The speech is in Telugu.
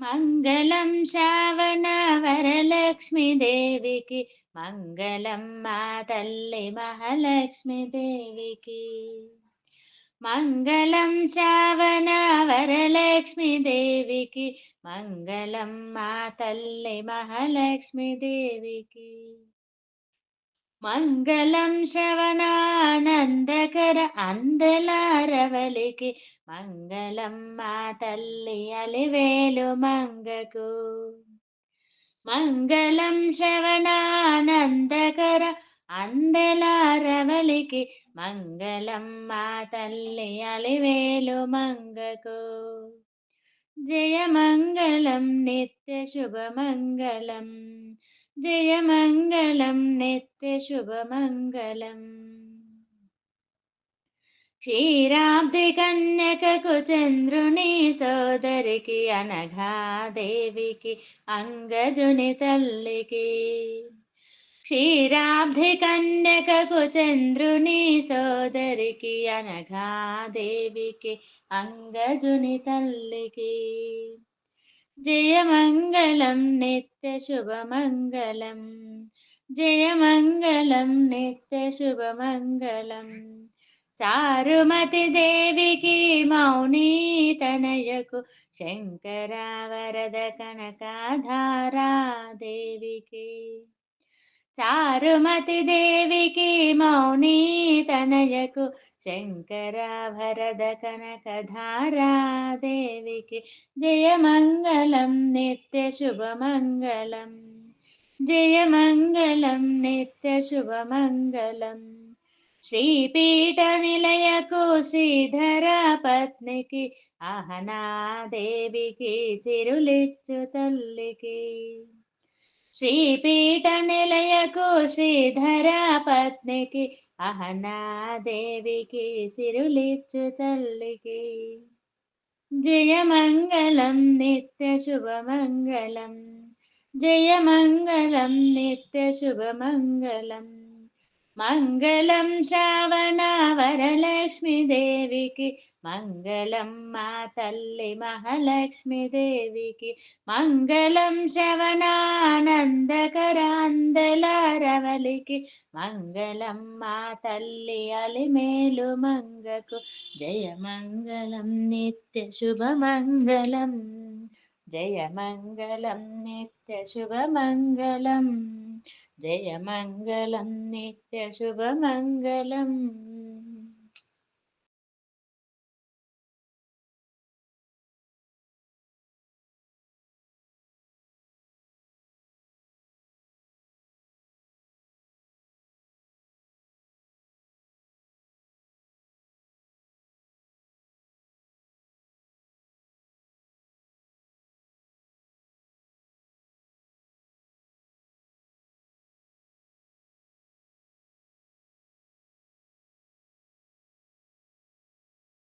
మంగళం శ్రావణ వరలక్ష్మి దేవికి మంగళం మా తల్లి మహాలక్ష్మి దేవికి. మంగళం శ్రావణ వరలక్ష్మి దేవికి మంగళం మా తల్లి మహాలక్ష్మి దేవికి. మంగళం శ్రవణానందకర అందలారవలికి మంగళం మా తల్లి అలివేలు మంగకు మంగళం శ్రవణానందకర అందలారవలికి మంగళం మా తల్లి అలివేలు మంగకు జయ మంగళం నిత్య శుభమంగళం జయ మంగళం నిత్య శుభమంగళం క్షీరాబ్ది కన్యకకు చంద్రుని సోదరికి అనఘాదేవికి అంగజుని తల్లికి క్షీరాబ్ది కన్యకకు చంద్రుని సోదరికి అనఘాదేవికి అంగజుని తల్లికి జయమంగళం నిత్య శుభమంగళం. జయమంగళం నిత్య శుభమంగళం. చారుమతి దేవికి మౌని తనయకు శంకర వరద కనకాధారా దేవికి చారుమతి దేవికి మౌని తనయకు శంకర భరద కనకధారా దేవికి జయమంగళం నిత్య శుభమంగళం జయమంగళం నిత్య శుభమంగళం శ్రీపీఠ నిలయకు శ్రీధర పత్నికి అహనాదేవికి చిరులిచ్చు తల్లికి ജയമംഗളം നിത്യശുഭമംഗളം ജയമംഗളം നിത്യശുഭമംഗളം మంగళం శ్రావణ వరలక్ష్మి దేవికి మంగళం మా తల్లి మహాలక్ష్మి దేవికి మంగళం శ్రవణానందకరాందలారవలికి మంగళం మా తల్లి అలిమేలు మంగకు జయ మంగళం నిత్య శుభమంగళం జయ మంగళం నిత్య శుభమంగళం జయ మంగళం నిత్య శుభమంగళం